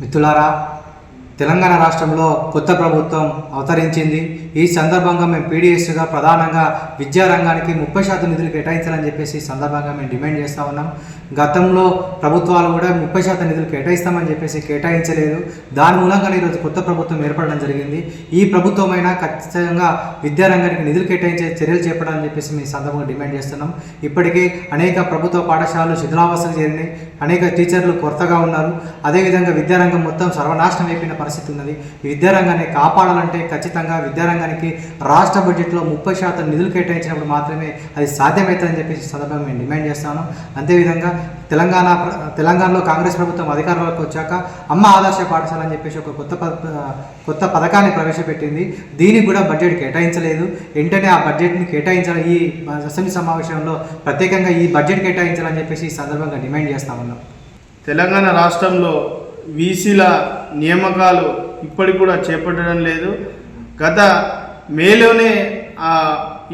మిత్రులారా తెలంగాణ రాష్ట్రంలో కొత్త ప్రభుత్వం అవతరించింది. ఈ సందర్భంగా మేము పీడిఎస్గా ప్రధానంగా విద్యారంగానికి ముప్పై శాతం నిధులు కేటాయించాలని చెప్పేసి ఈ సందర్భంగా మేము డిమాండ్ చేస్తూ ఉన్నాం. గతంలో ప్రభుత్వాలు కూడా ముప్పై శాతం నిధులు కేటాయిస్తామని చెప్పేసి కేటాయించలేదు. దాని మూలంగా ఈరోజు కొత్త ప్రభుత్వం ఏర్పడడం జరిగింది. ఈ ప్రభుత్వమైనా ఖచ్చితంగా విద్యారంగానికి నిధులు కేటాయించే చర్యలు చేపడాలని చెప్పేసి మేము సందర్భంగా డిమాండ్ చేస్తున్నాం. ఇప్పటికే అనేక ప్రభుత్వ పాఠశాలలు శిథిలావస్థలు చేరినాయి. అనేక టీచర్లు కొరతగా ఉన్నారు. అదేవిధంగా విద్యారంగం మొత్తం సర్వనాశనం అయిపోయిన పరిస్థితి ఉన్నది. ఈ విద్యారంగాన్ని కాపాడాలంటే ఖచ్చితంగా విద్యారంగానికి రాష్ట్ర బడ్జెట్లో ముప్పై శాతం నిధులు కేటాయించినప్పుడు మాత్రమే అది సాధ్యమవుతుందని చెప్పేసి సందర్భంగా మేము డిమాండ్ చేస్తాను అంతేవిధంగా తెలంగాణ తెలంగాణలో కాంగ్రెస్ ప్రభుత్వం అధికారంలోకి వచ్చాక అమ్మ ఆదర్శ పాఠశాల అని చెప్పేసి ఒక కొత్త కొత్త పథకాన్ని ప్రవేశపెట్టింది. దీనికి కూడా బడ్జెట్ కేటాయించలేదు. వెంటనే ఆ బడ్జెట్ని కేటాయించాలి. ఈ అసెంబ్లీ సమావేశంలో ప్రత్యేకంగా ఈ బడ్జెట్ కేటాయించాలని చెప్పేసి ఈ సందర్భంగా డిమాండ్ చేస్తా ఉన్నాం. తెలంగాణ రాష్ట్రంలో వీసీల నియామకాలు ఇప్పటికి కూడా చేపట్టడం లేదు. గత మేలోనే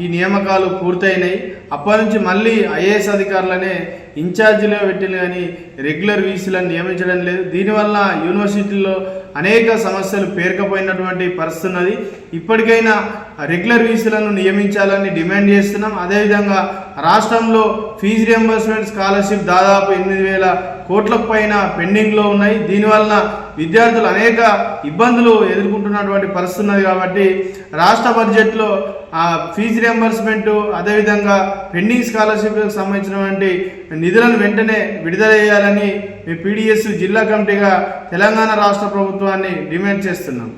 ఈ నియామకాలు పూర్తయినాయి. అప్పటి నుంచి మళ్ళీ ఐఏఎస్ అధికారులనే ఇన్ఛార్జీలో పెట్టిన కానీ రెగ్యులర్ వీసీలను నియమించడం లేదు. దీనివల్ల యూనివర్సిటీల్లో అనేక సమస్యలు పేర్కపోయినటువంటి పరిస్థితున్నది ఇప్పటికైనా రెగ్యులర్ వీసీలను నియమించాలని డిమాండ్ చేస్తున్నాం. అదేవిధంగా రాష్ట్రంలో ఫీజు రియంబర్స్మెంట్ స్కాలర్షిప్ దాదాపు ఎనిమిది వేల కోట్లకు పైన పెండింగ్లో ఉన్నాయి. దీనివలన విద్యార్థులు అనేక ఇబ్బందులు ఎదుర్కొంటున్నటువంటి పరిస్థితి ఉన్నది కాబట్టి రాష్ట్ర బడ్జెట్లో ఆ ఫీజు రియంబర్స్మెంట్ అదేవిధంగా పెండింగ్ స్కాలర్షిప్లకు సంబంధించినటువంటి నిధులను వెంటనే విడుదల చేయాలని మీ పీడిఎస్ జిల్లా కమిటీగా తెలంగాణ రాష్ట్ర ప్రభుత్వాన్ని డిమాండ్ చేస్తున్నాం.